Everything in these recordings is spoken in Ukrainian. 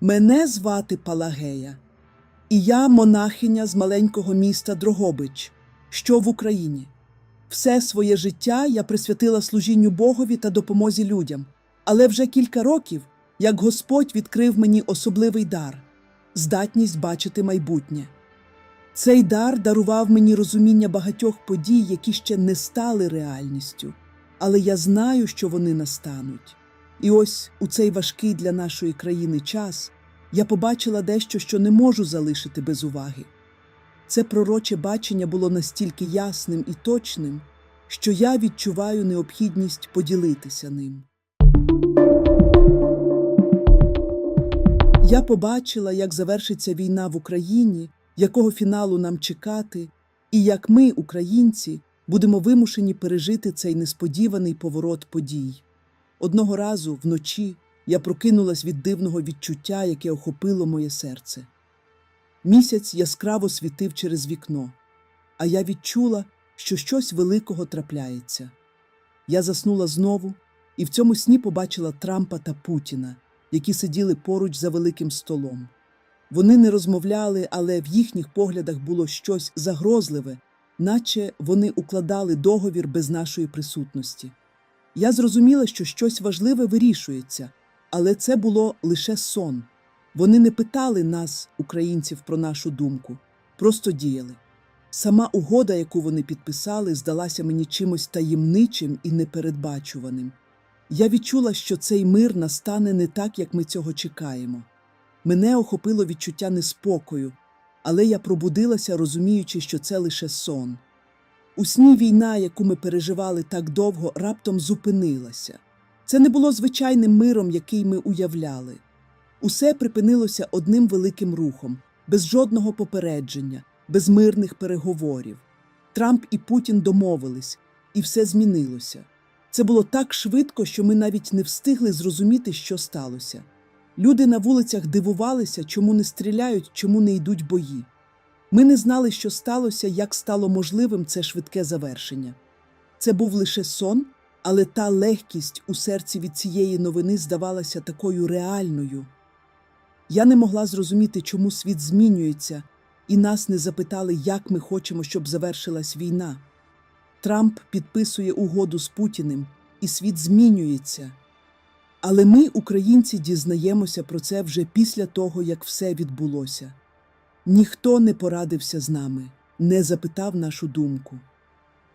Мене звати Палагея, і я монахиня з маленького міста Дрогобич, що в Україні. Все своє життя я присвятила служінню Богові та допомозі людям, але вже кілька років, як Господь відкрив мені особливий дар здатність бачити майбутнє. Цей дар дарував мені розуміння багатьох подій, які ще не стали реальністю, але я знаю, що вони настануть. І ось у цей важкий для нашої країни час я побачила дещо, що не можу залишити без уваги. Це пророче бачення було настільки ясним і точним, що я відчуваю необхідність поділитися ним. Я побачила, як завершиться війна в Україні, якого фіналу нам чекати, і як ми, українці, будемо вимушені пережити цей несподіваний поворот подій. Одного разу вночі я прокинулась від дивного відчуття, яке охопило моє серце. Місяць яскраво світив через вікно, а я відчула, що щось великого трапляється. Я заснула знову і в цьому сні побачила Трампа та Путіна, які сиділи поруч за великим столом. Вони не розмовляли, але в їхніх поглядах було щось загрозливе, наче вони укладали договір без нашої присутності. Я зрозуміла, що щось важливе вирішується, але це було лише сон. Вони не питали нас, українців, про нашу думку, просто діяли. Сама угода, яку вони підписали, здалася мені чимось таємничим і непередбачуваним. Я відчула, що цей мир настане не так, як ми цього чекаємо. Мене охопило відчуття неспокою, але я пробудилася, розуміючи, що це лише сон. У сні війна, яку ми переживали так довго, раптом зупинилася. Це не було звичайним миром, який ми уявляли. Усе припинилося одним великим рухом, без жодного попередження, без мирних переговорів. Трамп і Путін домовились, і все змінилося. Це було так швидко, що ми навіть не встигли зрозуміти, що сталося. Люди на вулицях дивувалися, чому не стріляють, чому не йдуть бої. Ми не знали, що сталося, як стало можливим це швидке завершення. Це був лише сон, але та легкість у серці від цієї новини здавалася такою реальною. Я не могла зрозуміти, чому світ змінюється, і нас не запитали, як ми хочемо, щоб завершилась війна. Трамп підписує угоду з Путіним, і світ змінюється. Але ми, українці, дізнаємося про це вже після того, як все відбулося. Ніхто не порадився з нами, не запитав нашу думку.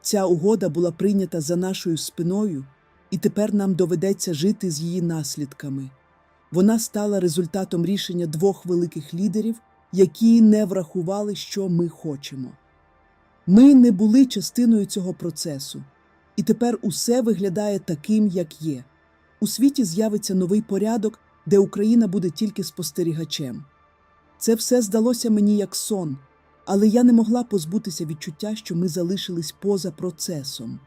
Ця угода була прийнята за нашою спиною, і тепер нам доведеться жити з її наслідками. Вона стала результатом рішення двох великих лідерів, які не врахували, що ми хочемо. Ми не були частиною цього процесу, і тепер усе виглядає таким, як є. У світі з'явиться новий порядок, де Україна буде тільки спостерігачем. Це все здалося мені як сон, але я не могла позбутися відчуття, що ми залишились поза процесом.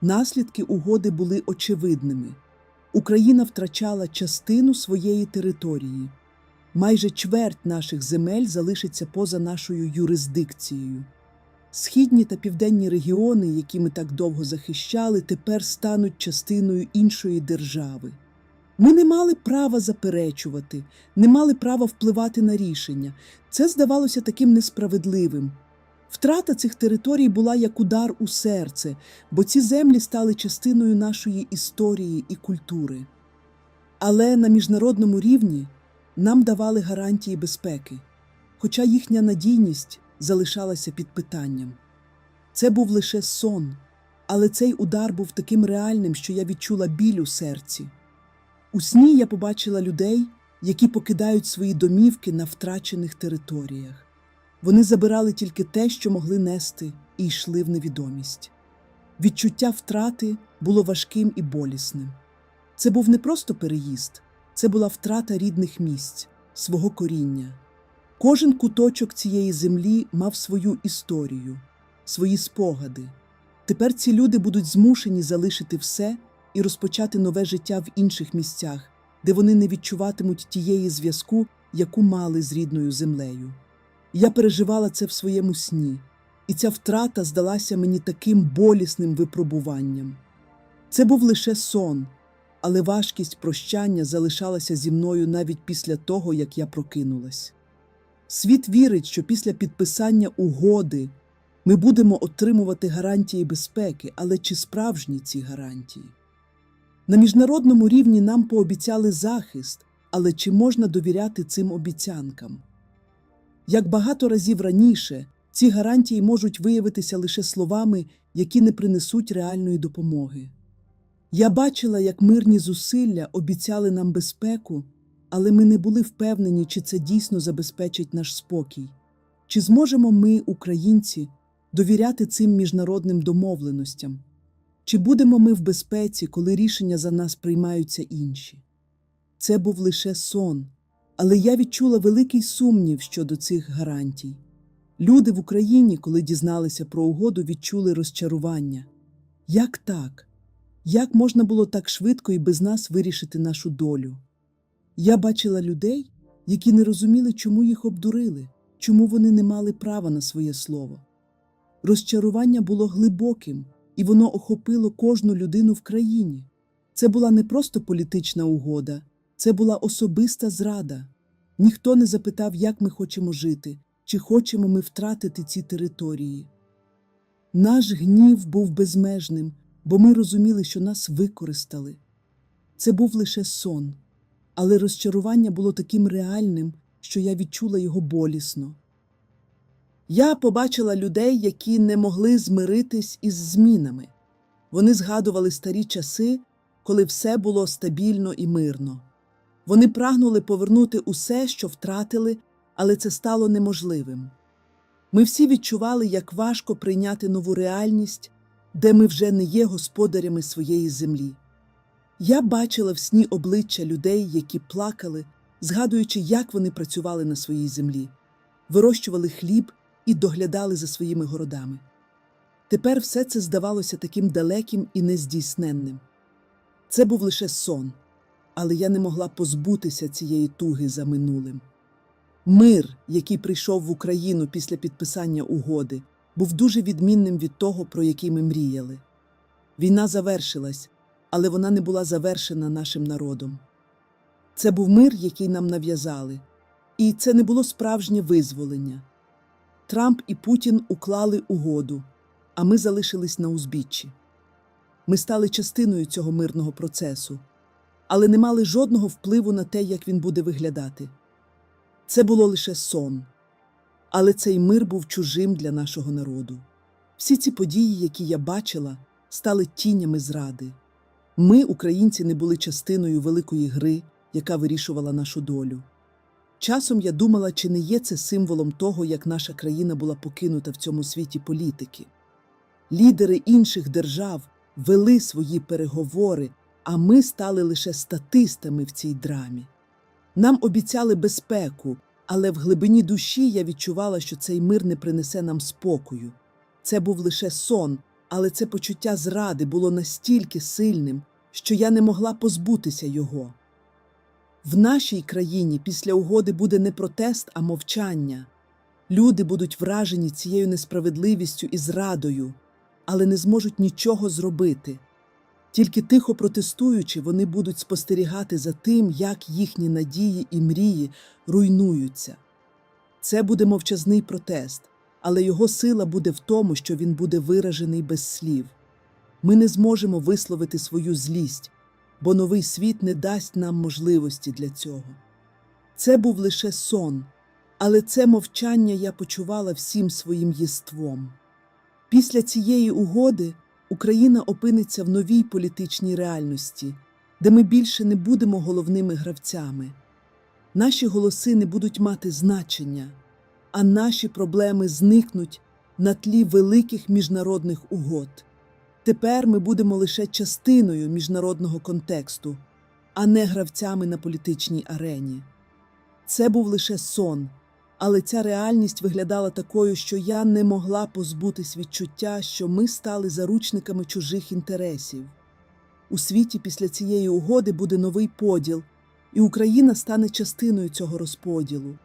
Наслідки угоди були очевидними. Україна втрачала частину своєї території. Майже чверть наших земель залишиться поза нашою юрисдикцією. Східні та південні регіони, які ми так довго захищали, тепер стануть частиною іншої держави. Ми не мали права заперечувати, не мали права впливати на рішення. Це здавалося таким несправедливим. Втрата цих територій була як удар у серце, бо ці землі стали частиною нашої історії і культури. Але на міжнародному рівні нам давали гарантії безпеки, хоча їхня надійність залишалася під питанням. Це був лише сон, але цей удар був таким реальним, що я відчула біль у серці. У сні я побачила людей, які покидають свої домівки на втрачених територіях. Вони забирали тільки те, що могли нести, і йшли в невідомість. Відчуття втрати було важким і болісним. Це був не просто переїзд, це була втрата рідних місць, свого коріння. Кожен куточок цієї землі мав свою історію, свої спогади. Тепер ці люди будуть змушені залишити все і розпочати нове життя в інших місцях, де вони не відчуватимуть тієї зв'язку, яку мали з рідною землею. Я переживала це в своєму сні, і ця втрата здалася мені таким болісним випробуванням. Це був лише сон, але важкість прощання залишалася зі мною навіть після того, як я прокинулась. Світ вірить, що після підписання угоди ми будемо отримувати гарантії безпеки, але чи справжні ці гарантії? На міжнародному рівні нам пообіцяли захист, але чи можна довіряти цим обіцянкам? Як багато разів раніше, ці гарантії можуть виявитися лише словами, які не принесуть реальної допомоги. Я бачила, як мирні зусилля обіцяли нам безпеку, але ми не були впевнені, чи це дійсно забезпечить наш спокій. Чи зможемо ми, українці, довіряти цим міжнародним домовленостям? Чи будемо ми в безпеці, коли рішення за нас приймаються інші? Це був лише сон, але я відчула великий сумнів щодо цих гарантій. Люди в Україні, коли дізналися про угоду, відчули розчарування. Як так? Як можна було так швидко і без нас вирішити нашу долю? Я бачила людей, які не розуміли, чому їх обдурили, чому вони не мали права на своє слово. Розчарування було глибоким, і воно охопило кожну людину в країні. Це була не просто політична угода, це була особиста зрада. Ніхто не запитав, як ми хочемо жити, чи хочемо ми втратити ці території. Наш гнів був безмежним, бо ми розуміли, що нас використали. Це був лише сон, але розчарування було таким реальним, що я відчула його болісно. Я побачила людей, які не могли змиритись із змінами. Вони згадували старі часи, коли все було стабільно і мирно. Вони прагнули повернути усе, що втратили, але це стало неможливим. Ми всі відчували, як важко прийняти нову реальність, де ми вже не є господарями своєї землі. Я бачила в сні обличчя людей, які плакали, згадуючи, як вони працювали на своїй землі, вирощували хліб і доглядали за своїми городами. Тепер все це здавалося таким далеким і нездійсненним. Це був лише сон, але я не могла позбутися цієї туги за минулим. Мир, який прийшов в Україну після підписання угоди, був дуже відмінним від того, про який ми мріяли. Війна завершилась, але вона не була завершена нашим народом. Це був мир, який нам нав'язали, і це не було справжнє визволення. Трамп і Путін уклали угоду, а ми залишились на узбіччі. Ми стали частиною цього мирного процесу, але не мали жодного впливу на те, як він буде виглядати. Це було лише сон, але цей мир був чужим для нашого народу. Всі ці події, які я бачила, стали тінями зради. Ми, українці, не були частиною великої гри, яка вирішувала нашу долю. Часом я думала, чи не є це символом того, як наша країна була покинута в цьому світі політики. Лідери інших держав вели свої переговори, а ми стали лише статистами в цій драмі. Нам обіцяли безпеку, але в глибині душі я відчувала, що цей мир не принесе нам спокою. Це був лише сон, але це почуття зради було настільки сильним, що я не могла позбутися його. В нашій країні після угоди буде не протест, а мовчання. Люди будуть вражені цією несправедливістю і зрадою, але не зможуть нічого зробити. Тільки тихо протестуючи, вони будуть спостерігати за тим, як їхні надії і мрії руйнуються. Це буде мовчазний протест, але його сила буде в тому, що він буде виражений без слів. Ми не зможемо висловити свою злість, бо новий світ не дасть нам можливості для цього. Це був лише сон, але це мовчання я почувала всім своїм єством. Після цієї угоди Україна опиниться в новій політичній реальності, де ми більше не будемо головними гравцями. Наші голоси не будуть мати значення, а наші проблеми зникнуть на тлі великих міжнародних угод. Тепер ми будемо лише частиною міжнародного контексту, а не гравцями на політичній арені. Це був лише сон, але ця реальність виглядала такою, що я не могла позбутись відчуття, що ми стали заручниками чужих інтересів. У світі після цієї угоди буде новий поділ, і Україна стане частиною цього розподілу.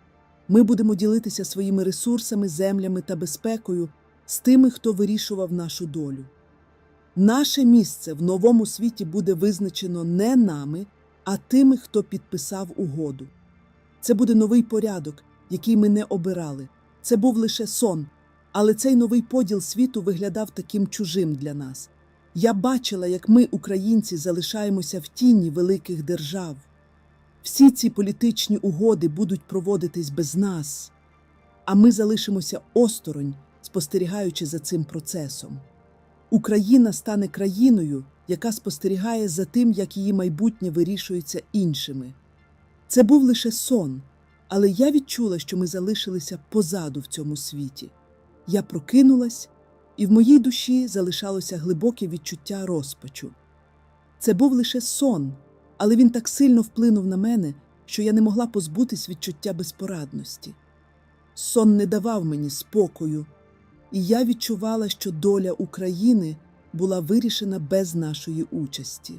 Ми будемо ділитися своїми ресурсами, землями та безпекою з тими, хто вирішував нашу долю. Наше місце в новому світі буде визначено не нами, а тими, хто підписав угоду. Це буде новий порядок, який ми не обирали. Це був лише сон, але цей новий поділ світу виглядав таким чужим для нас. Я бачила, як ми, українці, залишаємося в тіні великих держав. Всі ці політичні угоди будуть проводитись без нас, а ми залишимося осторонь, спостерігаючи за цим процесом. Україна стане країною, яка спостерігає за тим, як її майбутнє вирішується іншими. Це був лише сон, але я відчула, що ми залишилися позаду в цьому світі. Я прокинулась, і в моїй душі залишалося глибоке відчуття розпачу. Це був лише сон, але він так сильно вплинув на мене, що я не могла позбутись відчуття безпорадності. Сон не давав мені спокою, і я відчувала, що доля України була вирішена без нашої участі.